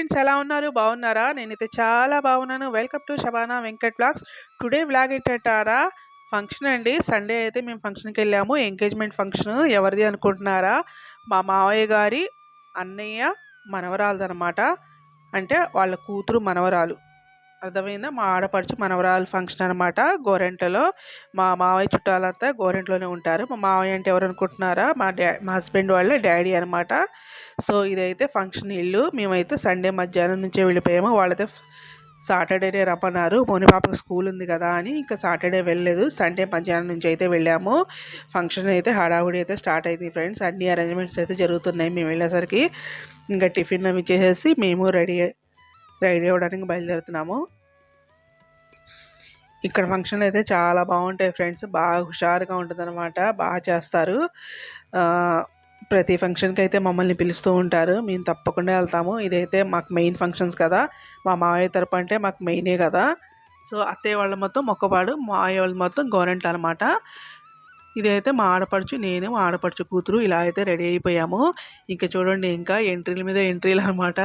Friends ఎలా ఉన్నారు? బాగున్నారా? నేనైతే చాలా బాగున్నాను. Welcome to Shabana Venkat blogs. Today blog ఏంటంటారా? Function అండి. సండే అయితే మేము ఫంక్షన్కి వెళ్ళాము. Engagement function. ఎవరిది అనుకుంటున్నారా? మా మావయ్య గారి అన్నయ్య మనవరాలదనమాట అంటే వాళ్ళ కూతురు మనవరాలు. అర్థమైందా? మా ఆడపడుచు మనవరాలు ఫంక్షన్ అనమాట గోరెంటలో. మా మావయ్య చుట్టాలంతా గోరెంట్లోనే ఉంటారు. మా మావయ్య అంటే ఎవరు అనుకుంటున్నారా? మా డా మా హస్బెండ్ వాళ్ళ డాడీ అనమాట సో ఇదైతే ఫంక్షన్ ఇల్లు. మేమైతే సండే మధ్యాహ్నం నుంచే వెళ్ళిపోయాము. వాళ్ళైతే సాటర్డేనే రమ్మన్నారు. మోనిపాపకు స్కూల్ ఉంది కదా అని ఇంకా సాటర్డే వెళ్ళలేదు. సండే మధ్యాహ్నం నుంచి అయితే వెళ్ళాము. ఫంక్షన్ అయితే హడావుడి అయితే స్టార్ట్ అయింది ఫ్రెండ్స్. అన్ని అరేంజ్మెంట్స్ అయితే జరుగుతున్నాయి. మేము వెళ్ళేసరికి ఇంకా టిఫిన్ అవి చేసేసి మేము రెడీ రైడ్ అవ్వడానికి బయలుదేరుతున్నాము. ఇక్కడ ఫంక్షన్లు అయితే చాలా బాగుంటాయి ఫ్రెండ్స్. బాగా హుషారుగా ఉంటుందన్నమాట. బాగా చేస్తారు. ప్రతి ఫంక్షన్కి అయితే మమ్మల్ని పిలుస్తూ ఉంటారు. మేము తప్పకుండా వెళ్తాము. ఇదైతే మాకు మెయిన్ ఫంక్షన్స్ కదా. మా మావయ్య తరపు అంటే మాకు మెయినే కదా. సో అత్తయ్య వాళ్ళ మొత్తం మొక్కపాడు మావయ్య వాళ్ళ మొత్తం గవర్నమెంట్ అనమాట ఇదైతే మా ఆడపడుచు నేను మా ఆడపడుచు కూతురు ఇలా అయితే రెడీ అయిపోయాము. ఇంకా చూడండి ఇంకా ఎంట్రీల మీద ఎంట్రీలు అనమాట.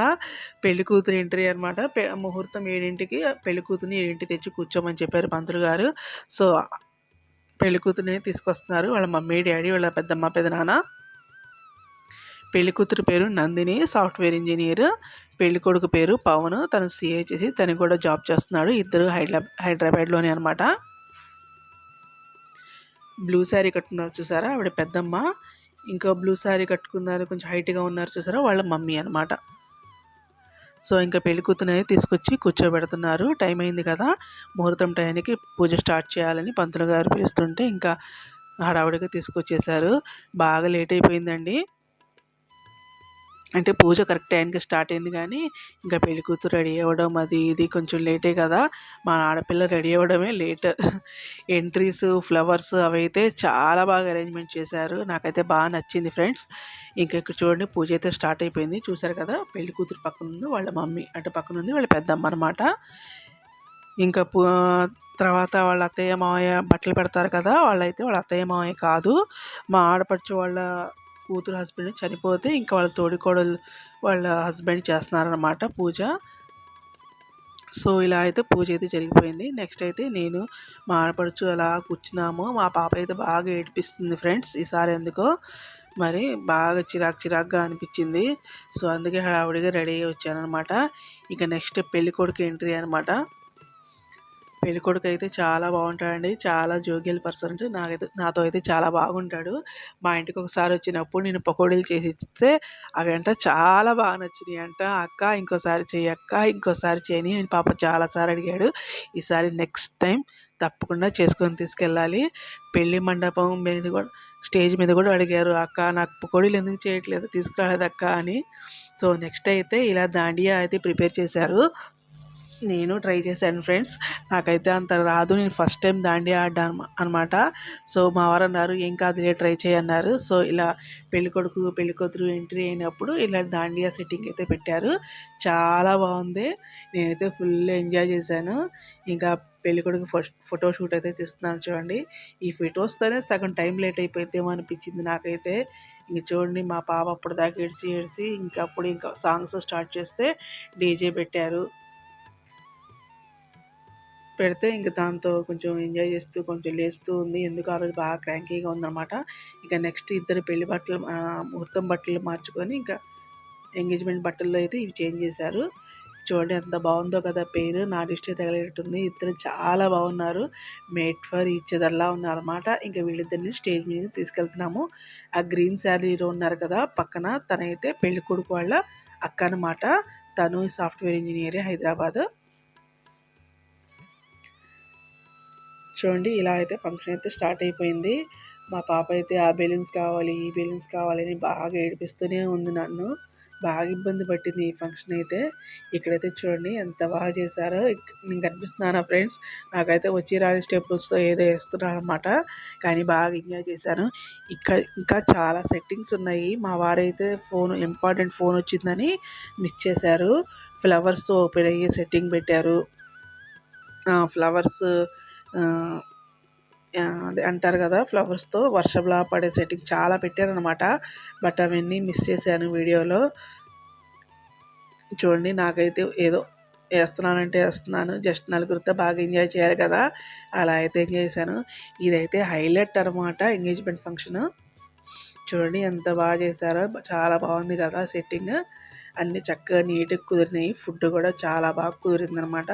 పెళ్ళి కూతురు ఎంట్రీ అనమాట. ముహూర్తం ఏడింటికి పెళ్ళి కూతురుని ఏడింటి తెచ్చి కూర్చోమని చెప్పారు పంతులు గారు. సో పెళ్ళి కూతురుని తీసుకొస్తున్నారు. వాళ్ళ మమ్మీ డాడీ వాళ్ళ పెద్దమ్మ పెదనాన్న పెళ్ళి కూతురు పేరు నందిని సాఫ్ట్వేర్ ఇంజనీర్. పెళ్ళి కొడుకు పేరు పవన్. తను సిఏ చేసి తను కూడా జాబ్ చేస్తున్నాడు. ఇద్దరు హైదరాబాద్ హైదరాబాద్లోనే అనమాట. బ్లూ శారీ కట్టుకున్నారు చూసారా? ఆవిడ పెద్దమ్మ. ఇంకా బ్లూ శారీ కట్టుకున్నారు కొంచెం హైట్గా ఉన్నారు చూసారా? వాళ్ళ మమ్మీ అనమాట సో ఇంకా పెళ్ళి కూతురు తీసుకొచ్చి కూర్చోబెడుతున్నారు. టైం అయింది కదా. ముహూర్తం టైంకి పూజ స్టార్ట్ చేయాలని పంతులు గారు పిలుస్తుంటే ఇంకా హడావుడిగా తీసుకొచ్చేసారు బాగా లేట్ అయిపోయిందండి. అంటే పూజ కరెక్ట్ టైంకి స్టార్ట్ అయింది కానీ ఇంకా పెళ్ళి కూతురు రెడీ అవ్వడం అది ఇది కొంచెం లేటే కదా. మా ఆడపిల్ల రెడీ అవ్వడమే లేట్. ఎంట్రీస్ ఫ్లవర్స్ అవైతే చాలా బాగా అరేంజ్మెంట్ చేశారు. నాకైతే బాగా నచ్చింది ఫ్రెండ్స్. ఇంకా ఇక్కడ చూడండి పూజ అయితే స్టార్ట్ అయిపోయింది. చూసారు కదా పెళ్ళి కూతురు పక్కన ఉంది వాళ్ళ మమ్మీ అటు పక్కన ఉంది వాళ్ళ పెద్దమ్మ అనమాట ఇంకా తర్వాత వాళ్ళ అత్తయ్య మావయ్య బట్టలు పెడతారు కదా వాళ్ళైతే వాళ్ళ అత్తయ్య మావయ్య కాదు. మా ఆడపడుచు వాళ్ళ కూతురు హస్బెండ్ చనిపోతే ఇంకా వాళ్ళ తోడికోడలు వాళ్ళ హస్బెండ్ చేస్తున్నారనమాట పూజ. సో ఇలా అయితే పూజ అయితే జరిగిపోయింది. నెక్స్ట్ అయితే నేను మా ఆడపడుచు అలా కూర్చున్నాము. మా పాప అయితే బాగా ఏడిపిస్తుంది ఫ్రెండ్స్ ఈసారి ఎందుకో. మరి బాగా చిరాకు చిరాకుగా అనిపించింది. సో అందుకే హడావుడిగా రెడీ అయ్యి వచ్చానమాట ఇక నెక్స్ట్ పెళ్ళికొడుకు ఎంట్రీ అనమాట పెళ్ళికొడుకు అయితే చాలా బాగుంటాడండి. చాలా జోగియల్ పర్సన్ నాకైతే నాతో అయితే చాలా బాగుంటాడు. మా ఇంటికి ఒకసారి వచ్చినప్పుడు నేను పకోడీలు చేసి ఇస్తే అవి అంట చాలా బాగా నచ్చినాయి అంట. అక్క ఇంకోసారి చేయి అక్క ఇంకోసారి చేయని నేను పాప చాలాసార్లు అడిగాడు. ఈసారి నెక్స్ట్ టైం తప్పకుండా చేసుకొని తీసుకెళ్ళాలి. పెళ్ళి మండపం మీద కూడా స్టేజ్ మీద కూడా అడిగారు. అక్క నాకు పకోడీలు ఎందుకు చేయట్లేదు? తీసుకురాలేదు అక్క అని. సో నెక్స్ట్ అయితే ఇలా దాండియా అయితే ప్రిపేర్ చేశారు. నేను ట్రై చేశాను ఫ్రెండ్స్. నాకైతే అంత రాదు. నేను ఫస్ట్ టైం దాండి ఆడ్డాను అనమాట. సో మా వారు అన్నారు ఏం కాదులే ట్రై చేయన్నారు సో ఇలా పెళ్ళికొడుకు పెళ్ళికూతురు ఎంట్రీ అయినప్పుడు ఇలా దాండియా సెట్టింగ్ అయితే పెట్టారు. చాలా బాగుంది. నేనైతే ఫుల్ ఎంజాయ్ చేశాను. ఇంకా పెళ్ళికొడుకు ఫస్ట్ ఫోటో షూట్ అయితే తీస్తున్నాను చూడండి. ఈ ఫొటోస్తోనే సగం టైం లేట్ అయిపోయిద్దేమో అనిపించింది నాకైతే. ఇంక చూడండి మా పాప అప్పుడు దాకా ఏడ్చి ఏడ్చి ఇంకా అప్పుడు ఇంకా సాంగ్స్ స్టార్ట్ చేస్తే డీజే పెట్టారు. పెడితే ఇంక దాంతో కొంచెం ఎంజాయ్ చేస్తూ కొంచెం లేస్తూ ఉంది. ఎందుకు ఆ రోజు బాగా క్రాంకీగా ఉందన్నమాట. ఇంకా నెక్స్ట్ ఇద్దరు పెళ్ళి బట్టలు ముహూర్తం బట్టలు మార్చుకొని ఇంకా ఎంగేజ్మెంట్ బట్టల్లో అయితే ఇవి చేంజ్ చేశారు. చూడండి ఎంత బాగుందో కదా పేరు. నా దిష్టి తగలేటట్టుంది. ఇద్దరు చాలా బాగున్నారు. మేట్ ఫర్ ఇచ్చేదల్లా ఉన్నారన్నమాట. ఇంకా వీళ్ళిద్దరిని స్టేజ్ మీద తీసుకెళ్తున్నాము. ఆ గ్రీన్ శారీలో ఉన్నారు కదా పక్కన తనైతే పెళ్ళి కొడుకు వాళ్ళ అక్క అనమాట తను సాఫ్ట్వేర్ ఇంజనీరే హైదరాబాద్. చూడండి ఇలా అయితే ఫంక్షన్ అయితే స్టార్ట్ అయిపోయింది. మా పాప అయితే ఆ బెలూన్స్ కావాలి ఈ బెలూన్స్ కావాలని బాగా ఏడిపిస్తూనే ఉంది నన్ను. బాగా ఇబ్బంది పట్టింది ఈ ఫంక్షన్ అయితే. ఇక్కడైతే చూడండి ఎంత బాగా చేశారో. నేను కనిపిస్తున్నాను ఫ్రెండ్స్ నాకైతే వచ్చి రాని స్టెప్పుల్స్తో ఏదో వేస్తున్నారు అనమాట కానీ బాగా ఎంజాయ్ చేశాను. ఇక్కడ ఇంకా చాలా సెట్టింగ్స్ ఉన్నాయి. మా వారైతే ఫోన్ ఇంపార్టెంట్ ఫోన్ వచ్చిందని మిస్ చేశారు. ఫ్లవర్స్ ఓపెన్ అయ్యి సెట్టింగ్ పెట్టారు. ఫ్లవర్స్ అదే అంటారు కదా ఫ్లవర్స్తో వర్షంలా పడే సెట్టింగ్ చాలా పెట్టారనమాట బట్ అవన్నీ మిస్ చేశాను వీడియోలో. చూడండి నాకైతే ఏదో వేస్తున్నానంటే వేస్తున్నాను. జస్ట్ నలుగురితో బాగా ఎంజాయ్ చేయాలి కదా. అలా అయితే ఎంజాయ్ చేశాను. ఇదైతే హైలైట్ అనమాట ఎంగేజ్మెంట్ ఫంక్షన్. చూడండి ఎంత బాగా చేశారో. చాలా బాగుంది కదా సెట్టింగ్. అన్ని చక్కగా నీట్గా కుదిరినాయి. ఫుడ్ కూడా చాలా బాగా కుదిరింది అనమాట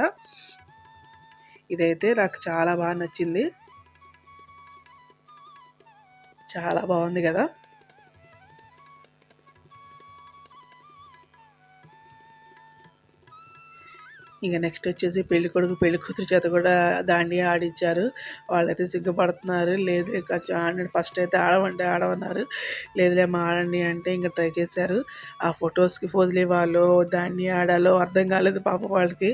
ఇదైతే నాకు చాలా బాగా నచ్చింది. చాలా బాగుంది కదా? ఇంకా నెక్స్ట్ వచ్చేసి పెళ్ళి కొడుకు పెళ్ళి కూతురు చేత కూడా దాండియా ఆడిచ్చారు వాళ్ళైతే సిగ్గుపడుతున్నారు. లేదు కొంచెం ఆడండి ఫస్ట్ అయితే ఆడమంటే ఆడమన్నారు. లేదులే మా ఆడండి అంటే ఇంకా ట్రై చేశారు. ఆ ఫొటోస్కి ఫోజులు ఇవ్వాలో దాన్ని ఆడాలో అర్థం కాలేదు పాప వాళ్ళకి.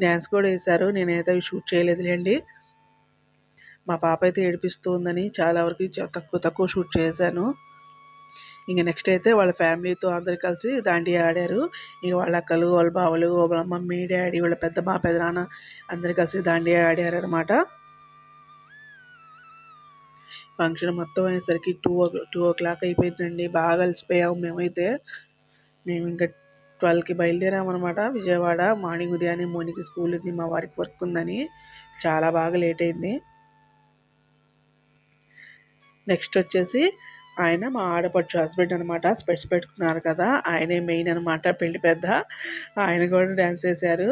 డ్యాన్స్ కూడా వేశారు. నేనైతే అవి షూట్ చేయలేదులేండి. మా పాప అయితే ఏడిపిస్తూ ఉందని చాలా వరకు తక్కువ తక్కువ షూట్ చేశాను. ఇంక నెక్స్ట్ అయితే వాళ్ళ ఫ్యామిలీతో అందరు కలిసి దాండియా ఆడారు. ఇక వాళ్ళ అక్కలు వాళ్ళ బావలు వాళ్ళ మమ్మీ డాడీ వాళ్ళ పెద్ద మా పెదనాన్న అందరు కలిసి దాండియా ఆడారు అనమాట ఫంక్షన్ మొత్తం అయ్యేసరికి two o two o'clock అయిపోయిందండి. బాగా అలసిపోయాము మేమైతే. మేము ఇంకా ట్వెల్వ్కి బయలుదేరామన్నమాట. విజయవాడ మార్నింగ్ ఉదయాన్నే మోనికి స్కూల్ ఉంది. మా వారికి వర్క్ ఉందని చాలా బాగా లేట్ అయింది. నెక్స్ట్ వచ్చేసి ఆయన మా ఆడపడుచు హస్బెండ్ అనమాట స్పెట్స్ పెట్టుకున్నారు కదా ఆయనే మెయిన్ అనమాట పెళ్ళి పెద్ద. ఆయన కూడా డ్యాన్స్ చేశారు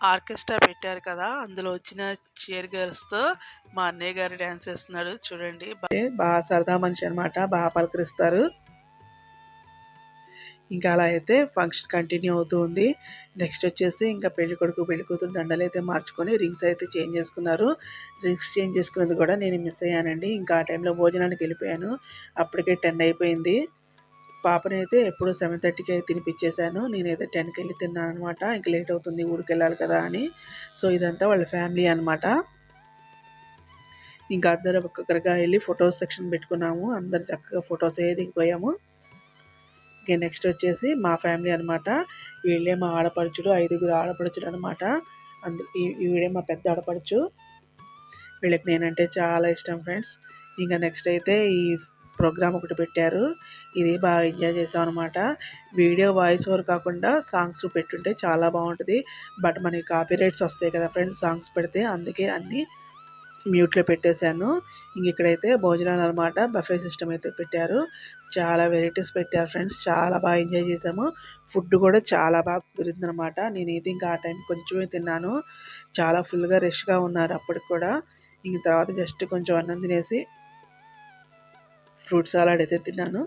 ఆర్కెస్ట్రా పెట్టారు కదా అందులో వచ్చిన చైర్ గర్ల్స్తో మా అన్నయ్య గారు డ్యాన్స్ చేస్తున్నాడు చూడండి. బాగా సరదా మనిషి అనమాట బాగా పలకరిస్తారు. ఇంకా అలా అయితే ఫంక్షన్ కంటిన్యూ అవుతూ ఉంది. నెక్స్ట్ వచ్చేసి ఇంకా పెళ్ళి కొడుకు పెళ్ళి కూతురు దండలు అయితే మార్చుకొని రింగ్స్ అయితే చేంజ్ చేసుకున్నారు. రింగ్స్ చేంజ్ చేసుకునేది కూడా నేను మిస్ అయ్యానండి. ఇంకా ఆ టైంలో భోజనానికి వెళ్ళిపోయాను. అప్పటికే టెన్ అయిపోయింది. పాపని అయితే ఎప్పుడు సెవెన్ థర్టీకి అయితే తినిపించేశాను. నేనైతే టెన్కి వెళ్ళి తిన్నాను అనమాట ఇంక లేట్ అవుతుంది ఊరికి వెళ్ళాలి కదా అని. సో ఇదంతా వాళ్ళ ఫ్యామిలీ అనమాట ఇంకా అందరూ ఒక్కొక్కరిగా వెళ్ళి ఫొటోస్ సెక్షన్ పెట్టుకున్నాము. అందరు చక్కగా ఫొటోస్ ఏ దిగిపోయాము. ఇంకా నెక్స్ట్ వచ్చేసి మా ఫ్యామిలీ అనమాట వీళ్ళే మా ఆడపడుచుడు ఐదుగురు ఆడపడుచుడు అనమాట అందు వీడే మా పెద్ద ఆడపడుచు. వీళ్ళకి నేనంటే చాలా ఇష్టం ఫ్రెండ్స్ ఇంకా నెక్స్ట్ అయితే ఈ ప్రోగ్రామ్ ఒకటి పెట్టారు. ఇది బాగా ఎంజాయ్ చేసాం అనమాట వీడియో వాయిస్ ఓవర్ కాకుండా సాంగ్స్ పెట్టుంటే చాలా బాగుంటుంది. బట్ మనకి కాపీ రైట్స్ వస్తాయి కదా ఫ్రెండ్స్ సాంగ్స్ పెడితే అందుకే అన్నీ మ్యూట్లో పెట్టేశాను. ఇంక ఇక్కడైతే భోజనాలు అనమాట బఫే సిస్టమ్ అయితే పెట్టారు. చాలా వెరైటీస్ పెట్టారు ఫ్రెండ్స్ చాలా బాగా ఎంజాయ్ చేసాము ఫుడ్ కూడా చాలా బాగా కుదిరింది అనమాట నేనైతే ఇంకా ఆ టైం కొంచెమే తిన్నాను. చాలా ఫుల్గా రష్గా ఉన్నారు అప్పటికి కూడా. ఇంక తర్వాత జస్ట్ కొంచెం అన్నం తినేసి ఫ్రూట్ సలాడ్ అయితే తిన్నాను.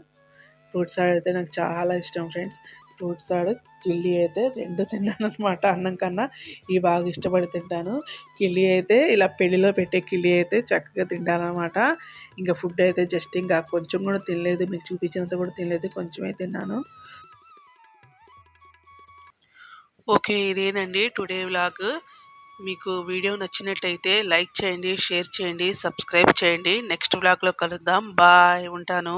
ఫ్రూట్ సలాడ్ అయితే నాకు చాలా ఇష్టం ఫ్రెండ్స్. ఫ్రూట్ ఆడు కిళ్ళి అయితే రెండు తిన్నాను అనమాట అన్నం కన్నా. ఇవి బాగా ఇష్టపడి తింటాను. కిళ్ళి అయితే ఇలా పెళ్ళిలో పెట్టే కిళ్ళి అయితే చక్కగా తింటాను అనమాట ఇంకా ఫుడ్ అయితే జస్ట్ ఇంకా కొంచెం కూడా తినలేదు. మీకు చూపించినంత కూడా తినలేదు. కొంచెమే తిన్నాను. ఓకే ఇదేనండి టుడే వ్లాగ్. మీకు వీడియో నచ్చినట్టయితే లైక్ చేయండి షేర్ చేయండి సబ్స్క్రైబ్ చేయండి. నెక్స్ట్ వ్లాగ్లో కలుద్దాం. బాయ్ ఉంటాను.